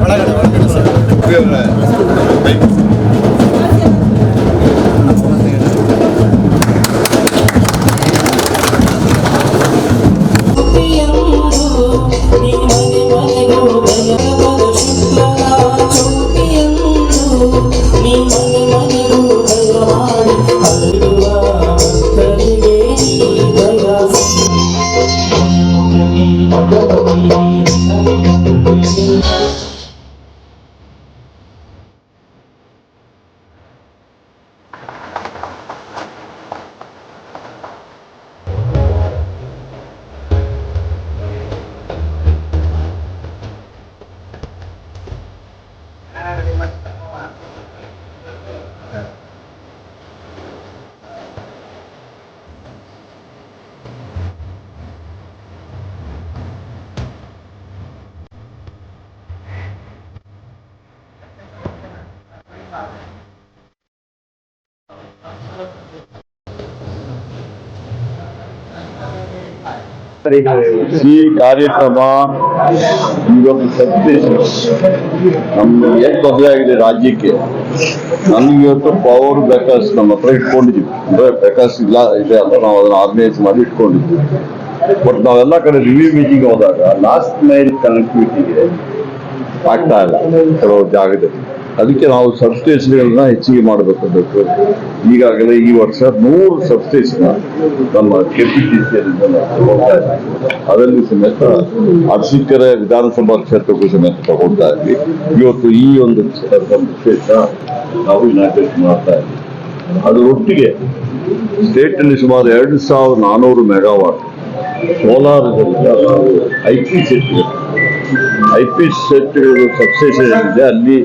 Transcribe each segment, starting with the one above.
ಒಳಗಡೆ ಒಳಗಡೆ ಸರ್ அலைவாடி அலைவாடி ಈ ಕಾರ್ಯಕ್ರಮ ಇವತ್ತು ಸತ್ಯ ನಮ್ಗೆ ಏನ್ ತೊಂದರೆ ಆಗಿದೆ ರಾಜ್ಯಕ್ಕೆ. ನಮ್ಗೆ ಇವತ್ತು ಪವರ್ ಬೇಕಾಸ್ ನಮ್ಮ ಹತ್ರ ಇಟ್ಕೊಂಡಿದ್ವಿ. ಅಂದ್ರೆ ಬ್ರೇಕರ್ಸ್ ಇಲ್ಲ, ಇದೆ ಅಂತ ನಾವು ಅದನ್ನ ಆರ್ಗನೈಸ್ ಮಾಡಿ ಇಟ್ಕೊಂಡಿದ್ವಿ. ಬಟ್ ನಾವೆಲ್ಲ ಕಡೆ ರಿವ್ಯೂ ಮೀಟಿಂಗ್ ಹೋದಾಗ ಲಾಸ್ಟ್ ಮೈಲ್ ಕನೆಕ್ಟಿವಿಟಿಗೆ ಆಗ್ತಾ ಇಲ್ಲ. ಕೆಲವು ಜಾಗದಲ್ಲಿ. ಅದಕ್ಕೆ ನಾವು ಸಬ್ಸ್ಟೇಷನ್ಗಳನ್ನ ಹೆಚ್ಚಿಗೆ ಮಾಡಬೇಕು ಬೇಕು ಈಗಾಗಲೇ ಈ ವರ್ಷ ನೂರು ಸಬ್ಸ್ಟೇಷನ್ ನಮ್ಮ ಕೆ ಪಿ ಕೆಪಿಟಿಸಿಯಲ್ಲಿ ಅದರಲ್ಲಿ ಸಮೇತ ಅರಸೀಕೆರೆ ವಿಧಾನಸಭಾ ಕ್ಷೇತ್ರಕ್ಕೂ ಸಮೇತ ತಗೊಳ್ತಾ ಇದ್ವಿ ಇವತ್ತು ಈ ಒಂದು ವಿಶೇಷ ನಾವು ಇನಾಗ್ರೇಟ್ ಮಾಡ್ತಾ ಇದ್ವಿ ಅದರೊಟ್ಟಿಗೆ ಸ್ಟೇಟ್ ಅಲ್ಲಿ ಸುಮಾರು ಎರಡು ಸಾವಿರದ ನಾನೂರು ಮೆಗಾವಾಟ್ ಸೋಲಾರದಿಂದ ನಾವು I T set I P ಸೆಟ್ಗಳು substation ಏನಿದೆ ಅಲ್ಲಿ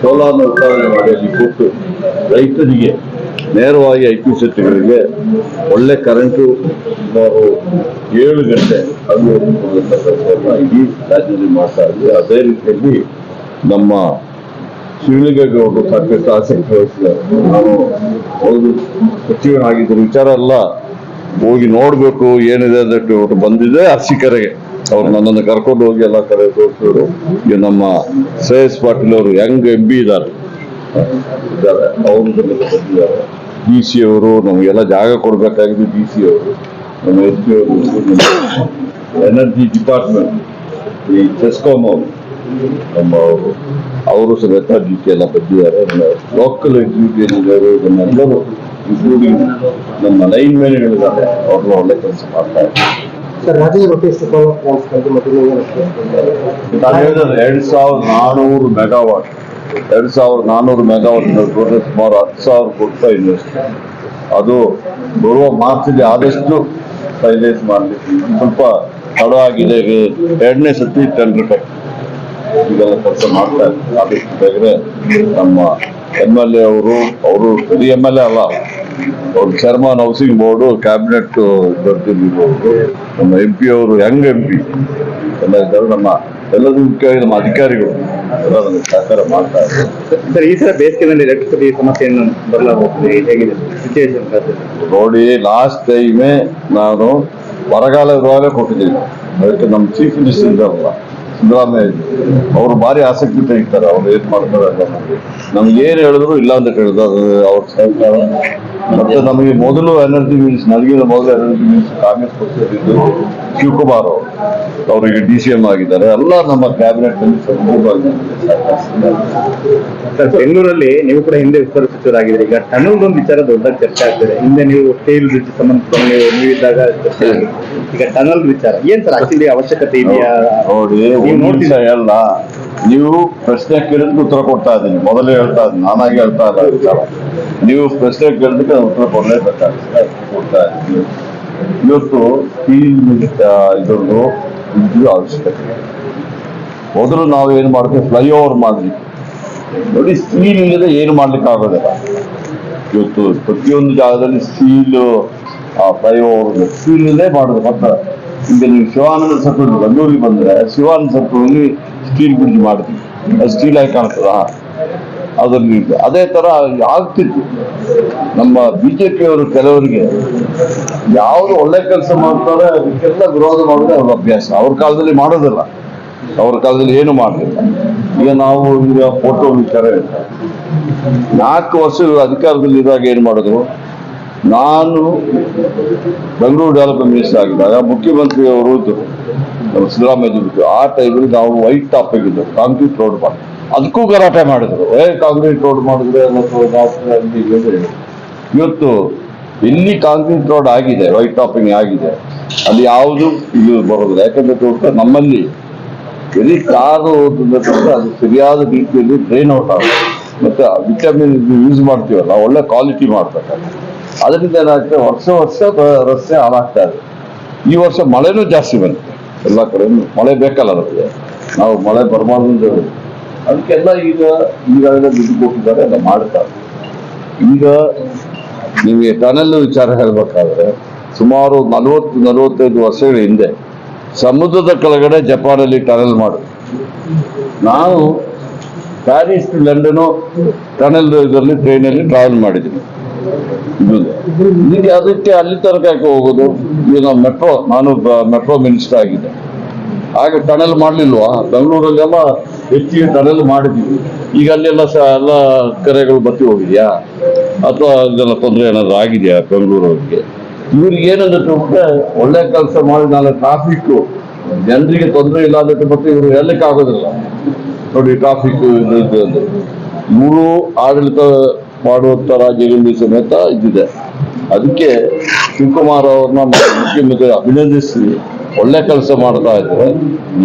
ಸೋಲಾರ್ನ ಉತ್ಪಾದನೆ ಮಾಡಿ ಕೊಟ್ಟು ರೈತರಿಗೆ ನೇರವಾಗಿ ಐ ಪಿ ಸೆಟ್ಗಳಿಗೆ ಒಳ್ಳೆ ಕರೆಂಟು ಸುಮಾರು ಏಳು ಗಂಟೆ ಅದು ಕೊಡುವಂಥದ್ದನ್ನ ಇಡೀ ರಾಜ್ಯದಲ್ಲಿ ಮಾಡ್ತಾ ಇದ್ವಿ ಅದೇ ರೀತಿಯಲ್ಲಿ ನಮ್ಮ ಶಿವಲಿಂಗೇಗೌಡರು ಸಾಕಷ್ಟು ಆಸಕ್ತಿ ವಹಿಸಿದ್ದಾರೆ ನಾನು ಹೌದು ಸಚಿವನಾಗಿದ್ದ ವಿಚಾರ ಎಲ್ಲ ಹೋಗಿ ನೋಡಬೇಕು ಏನಿದೆ ಅಂತ ಬಂದಿದೆ ಅರ್ಸಿಕರೆಗೆ ಅವ್ರು ನನ್ನನ್ನು ಕರ್ಕೊಂಡು ಹೋಗಿ ಎಲ್ಲ ಕಡೆ ತೋರಿಸಿದ್ರು. ಈಗ ನಮ್ಮ ಶ್ರೇಯಸ್ ಪಾಟೀಲ್ ಅವರು ಯಂಗ್ ಎಂ ಬಿ ಇದ್ದಾರೆ ಇದ್ದಾರೆ. ಅವರು ಬಂದಿದ್ದಾರೆ. ಡಿ ಸಿ ಅವರು ನಮಗೆಲ್ಲ ಜಾಗ ಕೊಡ್ಬೇಕಾಗಿದೆ ಡಿ ಸಿ ಅವರು. ನಮ್ಮ ಎಸ್ ಪಿ ಅವರು ಎನರ್ಜಿ ಡಿಪಾರ್ಟ್ಮೆಂಟ್ ಈ ಚೆಸ್ಕಾಮ್ ಅವರು, ನಮ್ಮ ಅವರು ಅವರು ಸಮೇತ ಡಿ ಸಿ ಎಲ್ಲ ಬಂದಿದ್ದಾರೆ. ಲೋಕಲ್ ಎಕ್ಸಿಕ್ಯೂಟಿವ್ ನಮ್ಮೆಲ್ಲರೂ ಇನ್ಕ್ಲೂಡಿಂಗ್ ನಮ್ಮ ಲೈನ್ ಮ್ಯಾನ್ಗಳಿದ್ದಾರೆ ಅವ್ರನ್ನ ಒಳ್ಳೆ ಕೆಲಸ ಮಾಡ್ತಾ ಇದ್ದಾರೆ. ಸರ್ ಎರಡ್ ಸಾವಿರದ ನಾನೂರು ಮೆಗಾವಾಟ್. ಎರಡ್ ಸಾವಿರದ ನಾನೂರು ಮೆಗಾವಾಟ್ ಟೋಟಲ್ ಸುಮಾರು ಹತ್ತು ಸಾವಿರ ಕೋಟಿ ರೂಪಾಯಿ ಇನ್ವೆಸ್ಟ್ ಅದು ಬರುವ ಮಾರ್ಚಲ್ಲಿ ಆದಷ್ಟು ಫೈನಲೈಸ್ ಮಾಡಲಿಕ್ಕೆ ಸ್ವಲ್ಪ ತಡ ಆಗಿದೆ. ಎರಡನೇ ಸತಿ ಟೆಂಡರ್ ಈಗೆಲ್ಲ ಕೆಲಸ ಮಾಡ್ತಾ ಇದ್ದಾರೆ. ಆದಷ್ಟು ಬೇಗನೆ ನಮ್ಮ ಎಂ ಎಲ್ ಎ ಅವರು ಅವರು ಬರೀ ಎಂ ಎಲ್ ಎ ಅಲ್ಲ, ಅವ್ರು ಚೇರ್ಮನ್ ಹೌಸಿಂಗ್ ಬೋರ್ಡು ಕ್ಯಾಬಿನೆಟ್ ಬರ್ತಿರ್ಬೋದು ನಮ್ಮ ಎಂ ಪಿ ಅವರು ಯಂಗ್ ಎಂ ಪಿ ಎಲ್ಲ ಇದ್ದಾರೆ ನಮ್ಮ ಎಲ್ಲದೂ ಮುಖ್ಯವಾಗಿ ನಮ್ಮ ಅಧಿಕಾರಿಗಳು ಎಲ್ಲ ನಮಗೆ ಸಹಕಾರ ಮಾಡ್ತಾ ಇದ್ದಾರೆ. ಸರ್ ಈ ಸಲ ಬೇಸಿಗೆನಲ್ಲಿ ಎಲೆಕ್ಟ್ರಿಸಿಟಿ ಸಮಸ್ಯೆಯನ್ನು ಬರಲಾಗುತ್ತದೆ. ಹೇಗಿದೆ? ಸಿಚುವೇಶನ್ ನೋಡಿ ಲಾಸ್ಟ್ ಟೈಮೇ ನಾನು ಬರಗಾಲ ಇರುವಾಗಲೇ ಕೊಟ್ಟಿದ್ದೀನಿ. ಅದಕ್ಕೆ ನಮ್ಮ ಚೀಫ್ ಮಿನಿಸ್ಟರ್ ಇದ್ದಾರಲ್ಲ. ಸಿದ್ದರಾಮಯ್ಯ ಅವರು ಭಾರಿ ಆಸಕ್ತಿ ತೆಗಿತಾರೆ ಅವ್ರು ಏನ್ ಮಾಡ್ತಾರೆ ಅಂತ ನಮಗೆ. ಏನ್ ಹೇಳಿದ್ರು ಇಲ್ಲ ಅಂತ ಕೇಳಿದ್ರು ಅವ್ರ ಸಹಕಾರ. ಮತ್ತೆ ನಮಗೆ ಮೊದಲು ಎನರ್ಜಿ ಮಿನಿಸ್ಟರ್ ನನಗಿಂತ ಮೊದಲು ಎನರ್ಜಿ ಮಿನಿಸ್ಟರ್ ಕಾಂಗ್ರೆಸ್ ಪಕ್ಷದಲ್ಲಿದ್ದು ಶಿವಕುಮಾರ್ ಅವರು. ಅವರಿಗೆ ಡಿ ಸಿ ಎಂ ಆಗಿದ್ದಾರೆ. ಎಲ್ಲ ನಮ್ಮ ಕ್ಯಾಬಿನೆಟ್ ಸರ್ ಬೆಂಗಳೂರಲ್ಲಿ ನೀವು ಕೂಡ ಹಿಂದೆ ವಿಸ್ತಾರ ಸಚಿವರಾಗಿದ್ದೀರಿ ಈಗ ಟನಲ್ ಒಂದು ವಿಚಾರ ದೊಡ್ಡ ಚರ್ಚೆ ಆಗ್ತಿದೆ. ಹಿಂದೆ ನೀವು ಸ್ಟೇಲ್ ಬ್ರಿಡ್ಜ್ ಸಂಬಂಧಪಟ್ಟ ನೀವು ನೀವಿದ್ದಾಗ ಚರ್ಚೆ ಈಗ ಟನಲ್ ವಿಚಾರ ಏನ್ ಸರ್ ಆಕ್ಚುಲಿ ಅವಶ್ಯಕತೆ ಇದೆಯಾ? ನೋಡಿ ನೋಡ್ತಿದ್ದೀರಾ? ಎಲ್ಲ ನೀವು ಪ್ರಶ್ನೆ ಕೇಳಿದ್ಕೆ ಉತ್ತರ ಕೊಡ್ತಾ ಇದ್ದೀನಿ. ಮೊದಲೇ ಹೇಳ್ತಾ ಇದ್ದೀನಿ. ನಾನಾಗಿ ಹೇಳ್ತಾ ಇಲ್ಲ ನೀವು ಪ್ರಶ್ನೆ ಕೇಳಿದಕ್ಕೆ ಉತ್ತರ ಕೊಡ್ತಾ ಇದ್ದೀನಿ. ಇವತ್ತು ಈ ಇದೊಂದು ವಿದ್ಯುತ್ ಅವಶ್ಯಕತೆ. ಮೊದಲು ನಾವು ಏನು ಮಾಡ್ತೀವಿ? ಫ್ಲೈಓವರ್ ಮಾಡಿ ನೋಡಿ ಸ್ಟೀಲ್ ಇಲ್ಲದೆ ಏನು ಮಾಡ್ಲಿಕ್ಕೆ ಆಗೋದಿಲ್ಲ. ಇವತ್ತು ಪ್ರತಿಯೊಂದು ಜಾಗದಲ್ಲಿ ಸ್ಟೀಲ್ ಫ್ಲೈಓವರ್ ಸ್ಟೀಲ್ ಇಲ್ಲದೆ ಮಾಡೋದು ಮಾತ್ರ. ಈಗ ನೀವು ಶಿವಾನಂದ ಸರ್ಕಲ್ ಬೆಂಗಳೂರಿಗೆ ಬಂದ್ರೆ ಶಿವಾನಂದ ಸರ್ಕಲ್ ಸ್ಟೀಲ್ ಬ್ರಿಡ್ಜ್ ಮಾಡ್ತೀವಿ. ಅದು ಸ್ಟೀಲ್ ಆಗಿ ಕಾಣ್ತದ? ಅದರಲ್ಲಿ ಅದೇ ತರ ಆಗ್ತಿತ್ತು. ನಮ್ಮ ಬಿಜೆಪಿಯವರು ಕೆಲವರಿಗೆ ಯಾವ್ದು ಒಳ್ಳೆ ಕೆಲಸ ಮಾಡ್ತಾರೆ, ಅದಕ್ಕೆಲ್ಲ ವಿರೋಧ ಮಾಡೋದೇ ಅವ್ರ ಅಭ್ಯಾಸ. ಅವ್ರ ಕಾಲದಲ್ಲಿ ಮಾಡೋದಿಲ್ಲ. ಅವ್ರ ಕಾಲದಲ್ಲಿ ಏನು ಮಾಡಲಿಲ್ಲ. ಈಗ ನಾವು ಈಗ ಫೋಟೋ ವಿಚಾರ ನಾಲ್ಕು ವರ್ಷ ಅಧಿಕಾರದಲ್ಲಿ ಇದ್ದಾಗ ಏನ್ ಮಾಡಿದ್ರು ನಾನು ಬೆಂಗಳೂರು ಡೆವಲಪ್ಮೆಂಟ್ ಮಿನಿಸ್ಟರ್ ಆಗಿದ್ದಾಗ ಮುಖ್ಯಮಂತ್ರಿ ಅವರು ಇದ್ರು. ನಮ್ಮ ಸಿದ್ದರಾಮಯ್ಯ ಆ ಟೈಮಲ್ಲಿ ನಾವು ವೈಟ್ ಟಾಪ್ ಆಗಿದ್ದು ಕಾಂಕ್ರೀಟ್ ರೋಡ್ ಮಾಡಿ. ಅದಕ್ಕೂ ಗಲಾಟೆ ಮಾಡಿದ್ರು. ಏ ಕಾಂಕ್ರೀಟ್ ರೋಡ್ ಮಾಡಿದ್ರೆ ಇಲ್ಲಿ ಇವತ್ತು ಎಲ್ಲಿ ಕಾಂಕ್ರೀಟ್ ರೋಡ್ ಆಗಿದೆ ವೈಟ್ ಟಾಪಿಂಗ್ ಆಗಿದೆ. ಅಲ್ಲಿ ಯಾವುದು ಇದು ಬರೋದಿಲ್ಲ. ಯಾಕಂದ್ರೆ ನಮ್ಮಲ್ಲಿ ಎಲ್ಲಿ ಕಾರು ಹೋದ್ರೆ ಅದು ಸರಿಯಾದ ರೀತಿಯಲ್ಲಿ ಡ್ರೈನ್ ಔಟ್ ಆಗುತ್ತೆ. ಮತ್ತೆ ವಿಟಮಿನ್ ಯೂಸ್ ಮಾಡ್ತೀವಲ್ಲ, ಒಳ್ಳೆ ಕ್ವಾಲಿಟಿ ಮಾಡ್ಬೇಕಾದ್ರೆ ಅದರಿಂದ ಏನಾಗ್ತದೆ, ವರ್ಷ ವರ್ಷ ರಸ್ತೆ ಹಾಳಾಗ್ತಾ ಇದೆ. ಈ ವರ್ಷ ಮಳೆನೂ ಜಾಸ್ತಿ ಬಂತು. ಎಲ್ಲ ಕಡೆ ಮಳೆ ಬೇಕಲ್ಲ ನಮಗೆ. ನಾವು ಮಳೆ ಬರಬಾರ್ದು. ಅದಕ್ಕೆಲ್ಲ ಈಗ ಈಗಾಗಲೇ ದುಡ್ಡು ಕೊಟ್ಟಿದ್ದಾರೆ, ಎಲ್ಲ ಮಾಡ್ತಾರೆ. ಈಗ ನಿಮಗೆ ಟನಲ್ ವಿಚಾರ ಹೇಳ್ಬೇಕಾದ್ರೆ, ಸುಮಾರು ನಲವತ್ತು, ನಲವತ್ತೈದು ವರ್ಷಗಳ ಹಿಂದೆ ಸಮುದ್ರದ ಕೆಳಗಡೆ ಜಪಾನಲ್ಲಿ ಟನಲ್ ಮಾಡಿದ್ರು ನಾವು ಪ್ಯಾರಿಸ್, ಲಂಡನು ಟನಲ್ ಇದರಲ್ಲಿ ಟ್ರೈನಲ್ಲಿ ಟ್ರಾವೆಲ್ ಮಾಡಿದ್ದೀನಿ ಈಗ ಅದಕ್ಕೆ ಅಲ್ಲಿ ತನಕ ಯಾಕೆ ಹೋಗೋದು? ಈಗ ಮೆಟ್ರೋ ನಾನು ಮೆಟ್ರೋ ಮಿನಿಸ್ಟರ್ ಆಗಿದ್ದೆ ಆಗ ಟನಲ್ ಮಾಡಲಿಲ್ವಾ? ಬೆಂಗಳೂರಲ್ಲೆಲ್ಲ ಹೆಚ್ಚಿಗೆ ಟನಲ್ ಮಾಡಿದ್ವಿ. ಈಗ ಅಲ್ಲೆಲ್ಲ ಸಹ ಎಲ್ಲ ಕೆರೆಗಳು ಬತ್ತಿ ಹೋಗಿದೆಯಾ? ಅಥವಾ ಅದೆಲ್ಲ ತೊಂದರೆ ಏನಾದರೂ ಆಗಿದೆಯಾ ಬೆಂಗಳೂರವ್ರಿಗೆ? ಇವ್ರಿಗೆ ಏನಂದ್ರೆ ಒಳ್ಳೆ ಕೆಲಸ ಮಾಡಿ ನಾಳೆ ಟ್ರಾಫಿಕ್ ಜನರಿಗೆ ತೊಂದರೆ ಇಲ್ಲ ಅಂದ್ರೆ ಮತ್ತೆ ಇವರು ಹೇಳಲಿಕ್ಕೆ ಆಗೋದಿಲ್ಲ ನೋಡಿ ಟ್ರಾಫಿಕ್ ಇವರು ಆಡಳಿತ ಮಾಡುವಂತ ರಾಜ್ಯಗಳಲ್ಲಿ ಸಮೇತ ಇದ್ದಿದೆ. ಅದಕ್ಕೆ ಶಿವಕುಮಾರ್ ಅವ್ರನ್ನ ಮುಖ್ಯಮಂತ್ರಿ ಅಭಿನಂದಿಸಿ, ಒಳ್ಳೆ ಕೆಲಸ ಮಾಡ್ತಾ ಇದ್ದಾರೆ.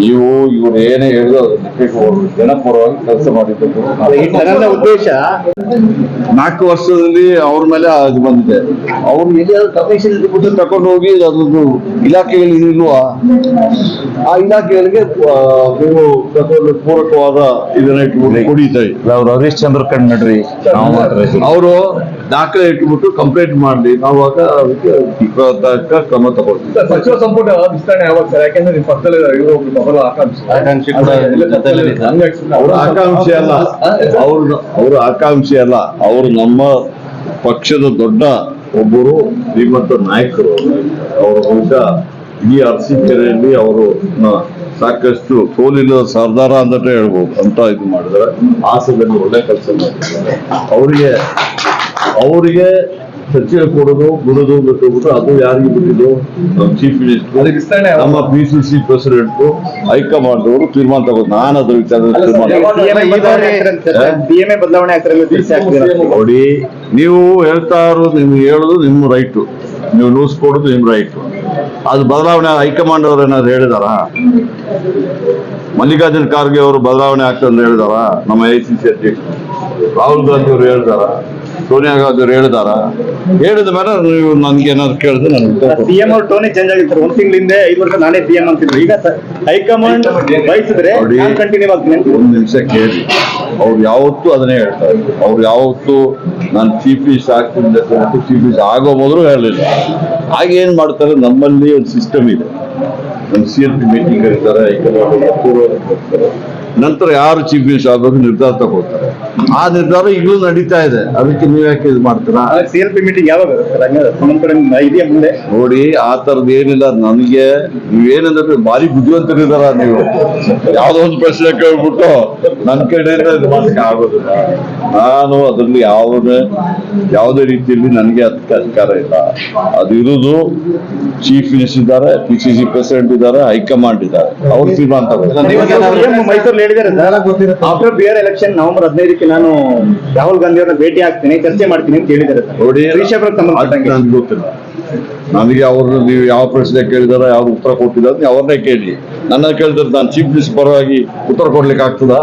ನೀವು ಇವ್ರು ಏನೇ ಹೇಳಿದ್ರು ಜನಪರವಾಗಿ ಕೆಲಸ ಉದ್ದೇಶ? ನಾಲ್ಕು ವರ್ಷದಲ್ಲಿ ಅವ್ರ ಮೇಲೆ ಅದು ಬಂದಿದೆ. ಅವ್ರು ಎಲ್ಲಿಯಾದ್ರೂ ಕಮಿಷನ್ ಬಿಟ್ಟು ತಕೊಂಡು ಹೋಗಿ ಅದೊಂದು ಇಲಾಖೆಯಲ್ಲಿ ಇಲ್ವಾ ಆ ಇಲಾಖೆಗಳಿಗೆ ನೀವು ತಗೊಂಡು ಪೂರಕವಾದ ಇದನ್ನ ಇಟ್ಬಿಟ್ಟು ಕುಡಿತೀವಿ ಅವ್ರು ಹರೀಶ್ ಚಂದ್ರ ಕಣ್ ನಡ್ರಿ. ಅವರು ದಾಖಲೆ ಇಟ್ಬಿಟ್ಟು ಕಂಪ್ಲೇಂಟ್ ಮಾಡಲಿ. ನಾವು ಆಗ ಅದಕ್ಕೆ ಕ್ರಮ ತಗೊಳ್ತೀವಿ. ಸಚಿವ ಸಂಪುಟ ವಿಸ್ತರಣೆ ಯಾವಾಗ ಸರ್? ಯಾಕೆಂದ್ರೆ ನಿಮ್ಮ ಪಕ್ಕದಲ್ಲಿ ಮೊದಲ ಆಕಾಂಕ್ಷಿ. ಆಕಾಂಕ್ಷಿ ಕೂಡ ಜೊತೆಯಲ್ಲಿ ಆಕಾಂಕ್ಷಿ ಅಲ್ಲ. ಅವ್ರ ಅವರ ಆಕಾಂಕ್ಷೆ ಅಲ್ಲ. ಅವರು ನಮ್ಮ ಪಕ್ಷದ ದೊಡ್ಡ ಒಬ್ಬರು ಶ್ರೀಮಂತ ನಾಯಕರು. ಅವರು ಬಹುಶಃ ಇಡೀ ಅರಸೀಕೆರೆಯಲ್ಲಿ ಅವರು ನ- ಸಾಕಷ್ಟು ಸೋಲಿಲ್ಲದ ಸರ್ದಾರ ಅಂತ ಹೇಳ್ಬೋದು. ಅಂತ ಇದು ಮಾಡಿದ್ರೆ ಹಾಸನದಲ್ಲಿ ಒಳ್ಳೆ ಕೆಲಸ ಮಾಡಿದ್ದಾರೆ. ಅವರಿಗೆ ಅವರಿಗೆ ಸಚಿವ ಕೊಡೋದು ಬಿಡೋದು ಬಿಟ್ಟು ಅದು ಯಾರಿಗೆ ಬಿಟ್ಟಿದ್ದು? ನಮ್ಮ ಚೀಫ್ ಮಿನಿಸ್ಟರ್ ನಮ್ಮ P C C president high command ಅವರು ತೀರ್ಮಾನ ತಗೋದು. ನಾನು ಅದ್ರ ವಿಚಾರ ಬದಲಾವಣೆ? ನೋಡಿ ನೀವು ಹೇಳ್ತಾ ಇರೋದು ನಿಮ್ಗೆ ಹೇಳೋದು ನಿಮ್ಮ ರೈಟು. ನೀವು ನ್ಯೂಸ್ ಕೊಡೋದು ನಿಮ್ ರೈಟ್. ಅದು ಬದಲಾವಣೆ ಹೈಕಮಾಂಡ್ ಅವ್ರು ಏನಾದ್ರು ಹೇಳಿದಾರ? ಮಲ್ಲಿಕಾರ್ಜುನ್ ಖಾರ್ಗೆ ಅವರು ಬದಲಾವಣೆ ಆಗ್ತದೆ ಅಂತ ಹೇಳಿದಾರ? ನಮ್ಮ ಐ ಸಿ ಸಿ ಅಧ್ಯಕ್ಷ ರಾಹುಲ್ ಗಾಂಧಿ ಅವರು ಹೇಳಿದಾರ? ಸೋನಿಯಾ ಗಾಂಧಿ ಅವರು ಹೇಳಿದಾರ? ಹೇಳಿದ ಮೇಲೆ ನೀವು ನನ್ಗೆ ಏನಾದ್ರು ಕೇಳಿದ್ರೆ ನನ್ಗೆ. ಸಿಎಂ ಅವ್ರ ಟೋನೇ ಚೇಂಜ್ ಆಗಿರ್ತಾರೆ. ಒಂದ್ ತಿಂಗಳ ಹಿಂದೆ ಐದು ವರ್ಷ ನಾನೇ ಸಿಎಂ ಅಂತಿದ್ರು. ಈಗ ಹೈಕಮಾಂಡ್ ಬಯಸಿದ್ರೆ ಕಂಟಿನ್ಯೂ ಆಗ್ತೀನಿ ಒಂದು ನಿಮಿಷ ಕೇಳಿ. ಅವ್ರು ಯಾವತ್ತು ಅದನ್ನೇ ಹೇಳ್ತಾರೆ. ಅವ್ರು ಯಾವತ್ತೂ ನಾನು ಚೀಫ್ ಮಿನಿಸ್ಟರ್ ಆಗ್ತೀನಿ ಚೀಫ್ ಮಿನಿಸ್ಟರ್ ಆಗೋ ಮೊದಲು ಹೇಳಲಿಲ್ಲ. ಏನ್ ಮಾಡ್ತಾರೆ? ನಮ್ಮಲ್ಲಿ ಒಂದು ಸಿಸ್ಟಮ್ ಇದೆ. ನಮ್ಮ C L P meeting high command high command ಪೂರ್ವ ನಂತರ ಯಾರು ಚೀಫ್ ಮಿನಿಸ್ಟರ್ ಆಗಬೇಕು ನಿರ್ಧಾರ ತಗೋತಾರೆ. ಆ ನಿರ್ಧಾರ ಈಗಲೂ ನಡೀತಾ ಇದೆ. ಅದಕ್ಕೆ ನೀವು ಯಾಕೆ ಇದು ಮಾಡ್ತೀರಾ? ಕಡೆ ನೋಡಿ ಆ ತರದ್ ಏನಿಲ್ಲ. ನನಗೆ ನೀವೇನಂದ್ರೆ ಭಾರಿ ಬುದ್ಧಿವಂತರಿದಾರ ನೀವು. ಯಾವ್ದೋ ಒಂದು ಪ್ರಶ್ನೆ ಕೇಳ್ಬಿಟ್ಟು ನನ್ನ ಕಡೆಯಿಂದ ಇದು ಮಾಡಕ್ಕೆ ಆಗೋದಿಲ್ಲ. ನಾನು ಅದರಲ್ಲಿ ಯಾವುದೇ ಯಾವುದೇ ರೀತಿಯಲ್ಲಿ ನನಗೆ ಅದಕ್ಕೆ ಅಧಿಕಾರ ಇಲ್ಲ. ಅದು ಚೀಫ್ ಮಿನಿಸ್ಟರ್ ಇದ್ದಾರೆ ಪಿ ಸಿ ಸಿ ಪ್ರೆಸಿಡೆಂಟ್ ಇದ್ದಾರೆ ಹೈಕಮಾಂಡ್ ಇದ್ದಾರೆ. ಅವ್ರು ತೀರ್ಮಾನ ತಗೋ ಸಿಎಂ ಮೈಸೂರಲ್ಲಿ ಹೇಳಿದ್ದಾರೆ ಆಫ್ಟರ್ ಬಿಯರ್ ಎಲೆಕ್ಷನ್ ನವೆಂಬರ್ ಹದಿನೈದಕ್ಕೆ ನಾನು ರಾಹುಲ್ ಗಾಂಧಿ ಅವ್ರನ್ನ ಭೇಟಿ ಆಗ್ತೀನಿ ಚರ್ಚೆ ಮಾಡ್ತೀನಿ ಅಂತ ಹೇಳಿದ್ದಾರೆ ಸರ್. ನೋಡಿ ಗೊತ್ತಿಲ್ಲ. ನನಗೆ ಅವ್ರನ್ನ ನೀವು ಯಾವ ಪ್ರಶ್ನೆ ಕೇಳಿದಾರ ಯಾವ ಉತ್ತರ ಕೊಟ್ಟಿದ್ದಾರೆ ಅವ್ರನ್ನೇ ಕೇಳಿ. ನನ್ನ ಕೇಳಿದ್ರೆ ನಾನು ಚೀಫ್ ಮಿನಿಸ್ಟರ್ ಪರವಾಗಿ ಉತ್ತರ ಕೊಡ್ಲಿಕ್ಕೆ ಆಗ್ತದಾ?